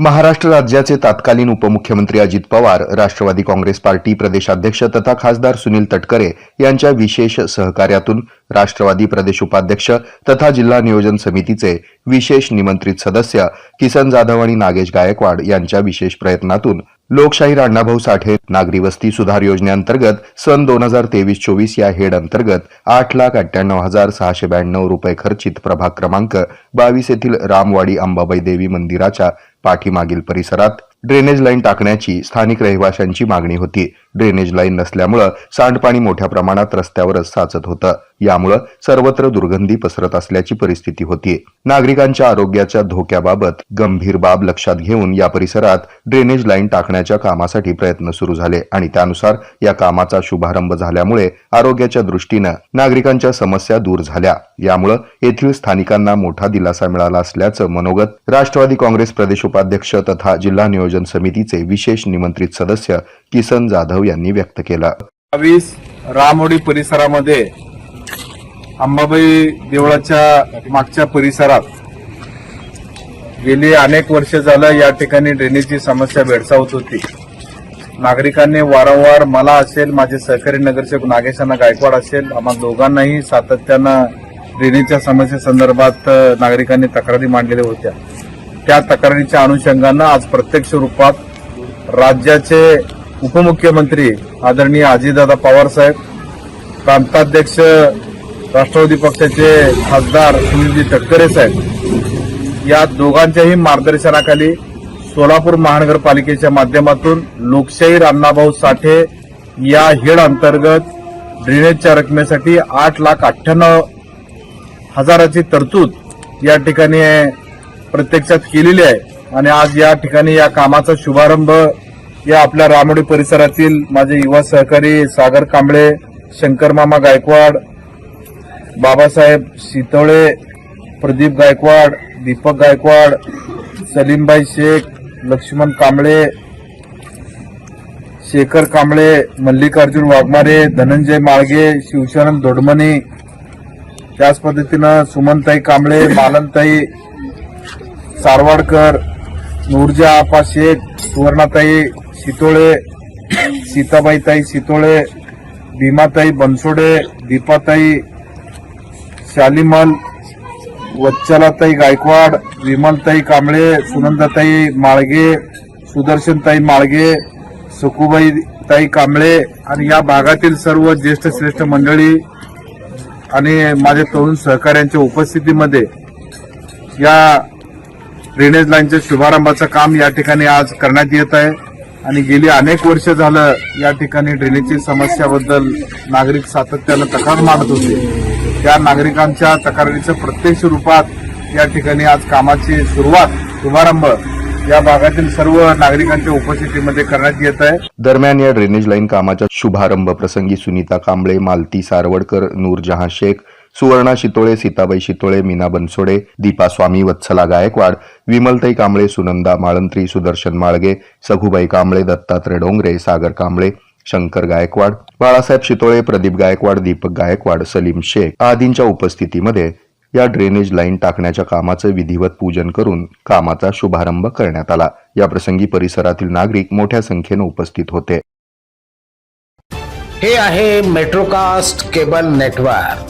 महाराष्ट्र राज्याचे तत्कालीन उपमुख्यमंत्री अजित पवार राष्ट्रवादी काँग्रेस पार्टी प्रदेशाध्यक्ष तथा खासदार सुनील तटकरे यांच्या विशेष सहकार्यातून राष्ट्रवादी प्रदेश उपाध्यक्ष तथा जिल्हा नियोजन समितीचे विशेष निमंत्रित सदस्य किसन जाधव आणि नागेश गायकवाड यांच्या विशेष प्रयत्नातून लोकशाहीर अण्णाभाऊ साठे नागरी वस्ती सुधार योजनेअंतर्गत सन दोन हजार तेवीस चोवीस या हेड अंतर्गत आठ लाख अठ्ठ्याण्णव हजार सहाशे ब्याण्णव रुपये खर्चित प्रभाग क्रमांक बावीस येथील रामवाडी अंबाबाई देवी मंदिराच्या पाठीमागील परिसरात ड्रेनेज लाईन टाकण्याची स्थानिक रहिवाशांची मागणी होती. ड्रेनेज लाईन नसल्यामुळं सांडपाणी मोठ्या प्रमाणात रस्त्यावरच साचत होतं. यामुळं सर्वत्र दुर्गंधी पसरत असल्याची परिस्थिती होती. नागरिकांच्या आरोग्याच्या धोक्याबाबत गंभीर बाब लक्षात घेऊन या परिसरात ड्रेनेज लाईन टाकण्याच्या कामासाठी प्रयत्न सुरू झाले आणि त्यानुसार या कामाचा शुभारंभ झाल्यामुळे आरोग्याच्या दृष्टीनं नागरिकांच्या समस्या दूर झाल्या. यामुळं येथील स्थानिकांना मोठा दिलासा मिळाला असल्याचं मनोगत राष्ट्रवादी काँग्रेस प्रदेश उपाध्यक्ष तथा जिल्हा नियोजन समितीचे विशेष निमंत्रित सदस्य किसन जाधव यांनी व्यक्त केला. बावीस रामोडी परिसरामध्ये अंबाबाई देवळाच्या मागच्या परिसरात गेली अनेक वर्ष झालं या ठिकाणी ड्रेनेजची समस्या भेडसावत होती. नागरिकांनी वारंवार मला असेल माझे सहकारी नगरसेवक नागेशांना गायकवाड असेल आम्हा दोघांनाही सातत्यानं ड्रेनेजच्या समस्येसंदर्भात नागरिकांनी तक्रारी मांडलेल्या होत्या. त्या तक्रारीच्या अनुषंगानं आज प्रत्यक्ष रूपात राज्याचे उपमुख्यमंत्री आदरणीय अजितदादा पवार साहेब प्रांताध्यक्ष राष्ट्रवादी पक्षाचे खासदार सुनीलजी तटकरे साहेब या दोघांच्याही मार्गदर्शनाखाली सोलापूर महानगरपालिकेच्या माध्यमातून लोकशाहीर अण्णाभाऊ साठे या हेड अंतर्गत ड्रेनेजच्या रकमेसाठी आठ लाख अठ्ठ्याण्णव हजाराची तरतूद या ठिकाणी प्रत्यक्षात केलेली आहे. आणि आज या ठिकाणी या कामाचा शुभारंभ या आपल्या रामोडी परिसरातील माझे युवा सहकारी सागर कांबळे शंकर मामा गायकवाड बाबासाहेब शितोळे प्रदीप गायकवाड दीपक गायकवाड सलीमभाई शेख लक्ष्मण कांबळे शेखर कांबळे मल्लिकार्जुन वाघमारे धनंजय माळगे शिवशरण धोडमणी त्याच पद्धतीनं सुमनताई कांबळे मालनताई सारवाडकर नूरजा आपा शेख सुवर्णाताई सितोळे सीताबाईताई सितोळे भीमाताई बनसोडे दीपाताई शालिमल वच्चलाताई गायकवाड विमलताई कांबळे सुनंदाताई माळगे सुदर्शनताई माळगे सुखुबाई ताई कांबळे आणि या भागातील सर्व ज्येष्ठ श्रेष्ठ मंडळी आणि माझ्या तरुण सहकाऱ्यांच्या उपस्थितीमध्ये या ड्रेनेज लाईनच्या शुभारंभाचं काम या ठिकाणी आज करण्यात येत आहे. आणि गेली अनेक वर्ष झालं या ठिकाणी ड्रेनेजची समस्याबद्दल नागरिक सातत्यानं तक्रार मांडत होते. त्या नागरिकांच्या तक्रारीचं प्रत्यक्ष रूपात या ठिकाणी आज कामाची सुरुवात शुभारंभ या भागातील सर्व नागरिकांच्या उपस्थितीमध्ये करण्यात येत आहे. दरम्यान या ड्रेनेज लाईन कामाच्या शुभारंभ प्रसंगी सुनीता कांबळे मालती सारवडकर नूरजहां शेख सुवर्णा शितोळे सीताबाई शितोळे मीना बनसोडे दीपा स्वामी वत्सला गायकवाड विमलताई कांबळे सुनंदा माळंत्री सुदर्शन माळगे सखुबाई कांबळे दत्तात्रय डोंगरे सागर कांबळे शंकर गायकवाड बाळासाहेब शितोळे प्रदीप गायकवाड दीपक गायकवाड सलीम शेख आदींच्या उपस्थितीमध्ये या ड्रेनेज लाईन टाकण्याच्या कामाचं विधिवत पूजन करून कामाचा शुभारंभ करण्यात आला. या प्रसंगी परिसरातील नागरिक मोठ्या संख्येनं उपस्थित होते. हे आहे मेट्रोकास्ट केबल नेटवर्क